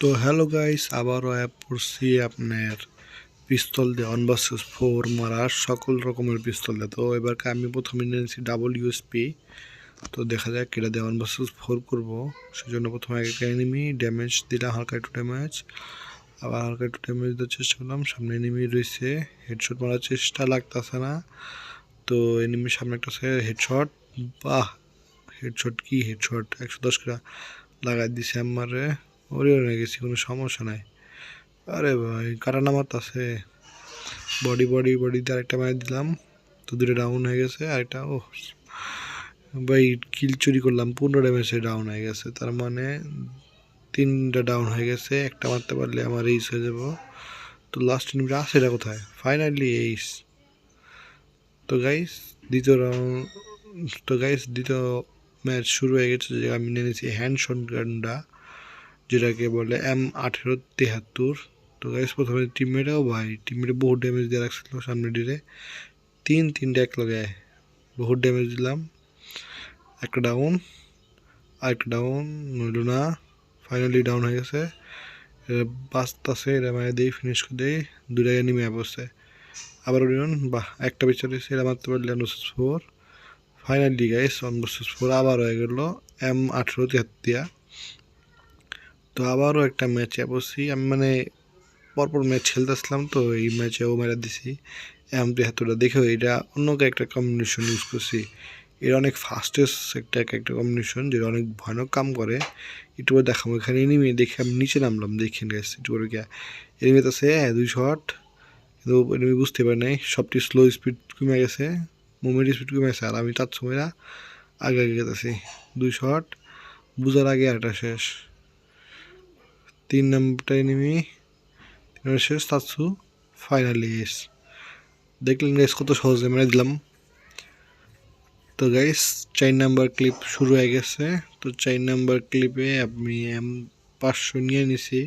তো hello guys, আবারও app পড়ছি আপনার পিস্তল দিয়ে ভার্সেস ফোর মারার সকল রকমের পিস্তল দিয়ে। তো এবার আমি প্রথমে নিয়েছি ডাবল ইউএসপি তো দেখা যাক এটা দিয়ে ভার্সেস ফোর করব। সেজন্য প্রথমে একটা এনিমি ড্যামেজ দিলাম হালকা একটু ড্যামেজ আবার হালকা একটু ড্যামেজ দেওয়ার চেষ্টা করলাম, সামনে এনিমি রয়েছে হেডশট মারার চেষ্টা লাগতেছে না। তো এনিমির সামনে একটা হেডশট বাহ হেডশট কি হেডশট একশো দশ করে লাগাই দিছে আমারে। ওরে ওরে গেছি, কোনো সমস্যা নাই। আরে ভাই কাটা নামার আছে? বডি বডি বডিতে আরেকটা মারি দিলাম, তো দুটো ডাউন হয়ে গেছে, আরেকটা ও ভাই কিল চুরি করলাম, পনেরো ড্যামেজে ডাউন হয়ে গেছে, তার মানে তিনটা ডাউন হয়ে গেছে, একটা মারতে পারলে আমার এইস হয়ে যাব। তো লাস্ট নিমিটা আছে, এটা কোথায়? ফাইনালি এইস তো গাইস দ্বিতীয় রাউন্ড তো গাইস দ্বিতীয় ম্যাচ শুরু হয়ে গেছে, যে আমি নিয়ে নিয়েছি হ্যান্ড শট গানটা যেটাকে বলে এম আঠেরো তেহাত্তর। তো গাইস প্রথমে টিমমেটও ভাই। টিমমেটে বহু ড্যামেজ দিয়ে রাখছিল সামনে ডিরে তিন, তিনটা এক লগে বহু ড্যামেজ দিলাম। একটা ডাউন আরেকটা ডাউন নইল না। ফাইনালি ডাউন হয়ে গেছে। বাঁচতেছে এটা মানে দিই ফিনিশ করে দিই। দুটাকে নেমে বসছে আবার ওরিয়ন বাহ, একটা বিচার দিয়েছে এটা মারতে পারলে four finally guys one four আবার হয়ে গেল এম আঠেরো তিয়াত্তিয়া তো আবারও একটা ম্যাচে বসি আমি মানে পরপর ম্যাচ খেলতেছিলাম তো, এই ম্যাচে ও মেরা দিছি। এম তিয়াত্তরটা দেখেও এটা অন্য একটা কম্বিনেশন ইউজ করছি। এটা অনেক ফাস্টেস্ট একটা এক একটা কম্বিনেশন যেটা অনেক ভয়ানক কাম করে। একটু করে দেখাবো। এখানে এনিমি দেখে আমি নিচে নামলাম দেখেন গেছি একটু করে গিয়া। এনিমি তো আছে হ্যাঁ দুই শট কিন্তু এনিমি বুঝতে পারে নাই, সবটি স্লো স্পিড কমে গেছে মুভমেন্ট স্পিড কমে গেছে, আর আমি তার সময় না আগে আগে গেতেছি। দুই শট বুঝার আগে একটা শেষ। তিন নম্বরটা এনিমি তিন নম্বর শেষ তাৎসু ফাইনালি এস দেখলেন গাইস কত সহজে, মেরে দিলাম। তো গাইস চার নাম্বার ক্লিপ শুরু হয়ে গেছে। তো চার নাম্বার ক্লিপে আমি এম পাঁচশো নিয়ে নিছি।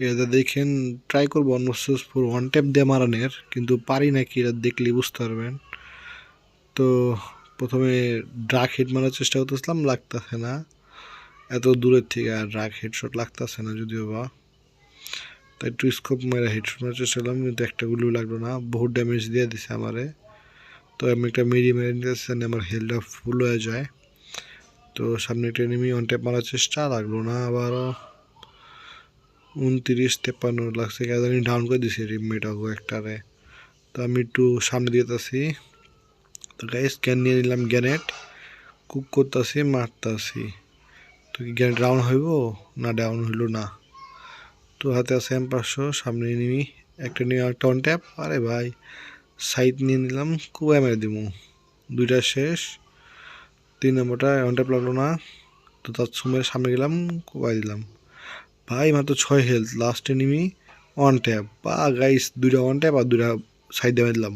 এটা দেখেন ট্রাই করব অন্য ফোর ওয়ান ট্যাপ দিয়ে মারানের, কিন্তু পারি নাকি এটা দেখলে বুঝতে পারবেন। তো প্রথমে ড্রাক হিট মারার চেষ্টা করতেছিলাম, লাগতেছে না। এত দূরের থেকে আর ড্রাক হেডশট লাগতেছে না যদিও বা। তাই একটু স্কোপ মেরে হেডশট মারার চেষ্টা করলাম, কিন্তু একটা গুলিও লাগল না। বহুত ড্যামেজ দিয়ে দিছে আমারে। তো আমি একটা মিডি মেরে নিতেছি আমার হেলটা ফুল হয়ে যায়। তো সামনে একটা এনিমি অন ট্যাপ মারার চেষ্টা, লাগল না আবারও। উনত্রিশ, তেপ্পান্ন লাগছে আমি ডাউন করে দিছি রিমমেটাকে একটারে। তো আমি একটু সামনে দিতেছি তো গাইস স্ক্যান নিয়ে নিলাম গ্যানেট কুক করতেছি, মারতেছি। তো কি গ্যানেট ডাউন হইব না ডাউন হইল না? তো হাতে আছে এম পাঁচশো সামনে নিবি। একটা নিয়ে একটা অন ট্যাপ আরে ভাই সাইড নিয়ে নিলাম কুবাই মেরে দিব দুইটা শেষ। তিন নম্বরটা অন ট্যাপ লাগল না। তো তার সময় সামনে গেলাম কুবাই দিলাম। ভাই, মাত্র ছয় হেলথ লাস্টে নিবি অন ট্যাপ বা গাইস দুইটা অন ট্যাপ আর দুইটা সাইড দিয়ে দিলাম